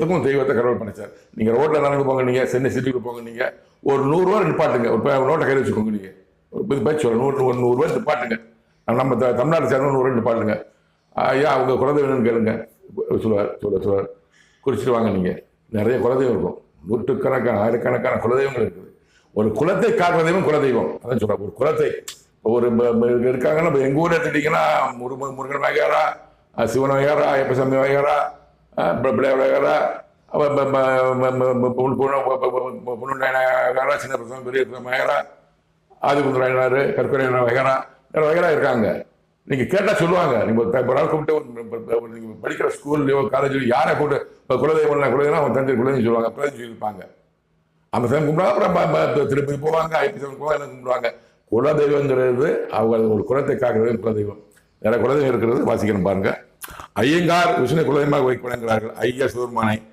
குலத்துக்கும் தெய்வத்தை கடவுள் பண்ணிச்சார் நீங்கள் ரோட்டில் நடந்து போங்க நீங்கள் சென்னை சிட்டிக்கு போங்க நீங்கள் ஒரு நூறுரூவா நிப்பாட்டுங்க. ஒரு நோட்டை கையில் வச்சுக்கோங்க நீங்கள் ஒரு பத்து பேச்சு நூறு ஒரு நூறுரூவா நிப்பாட்டுங்க. நம்ம த- தமிழ்நாடு சேர்ந்த நூறுரூவா நிப்பாட்டுங்க. ஐயா அவங்க குலதெய்வம்னு கேளுங்க. சொல்லுவார் சொல்ல சொல்லுவார். குறிச்சிட்டு வாங்க நீங்கள் நிறைய குலதெய்வம் இருக்கும். நூற்றுக்கணக்கான ஆயிரக்கணக்கான குலதெய்வங்கள் இருக்குது. ஒரு குலத்தை காக்கிற தெய்வம் குலதெய்வம். அதான் சொல்கிறேன் ஒரு குலத்தை. ஒரு இருக்காங்கன்னா இப்போ எங்கள் ஊரில் எடுத்துட்டிங்கன்னா முருகன் முருகன் வகையாரா சிவன் வகையாரா ஐயப்பசாமி வகையாரா அஹ் பொண்ணு சின்ன பிரசவம் பெரிய மகரா ஆதி ஆதிபுத்திராயனார் கற்கரையனார் வகையாரா நிறைய வகையாரா இருக்காங்க நீங்க கேட்டா சொல்லுவாங்க நீங்க ஒரு ஒரு கூப்பிட்டு நீங்க படிக்கிற ஸ்கூல்லையோ காலேஜ்லயோ யாரை கூப்பிட்டு குலதெய்வம் குலதெய்வம் அவன் தந்தை குலதெய்வம் சொல்லுவாங்க அப்பதான் சொல்லியிருப்பாங்க அந்த சமயம் கும்பிடுவாங்க அப்புறம் திருப்பி போவாங்க ஐப்பி சமயம் போவாங்க கும்பிடுவாங்க குலதெய்வங்கிறது அவங்க ஒரு குலத்தை காக்கிறது குலதெய்வம் வேற குலதெய்வம் இருக்கிறது வாசிக்கணும் பாருங்க ஐயங்கார் விஷ்ணு குலதெய்வமாக வைக்கப்படுகிறார்கள் ஐயா சிவருமானை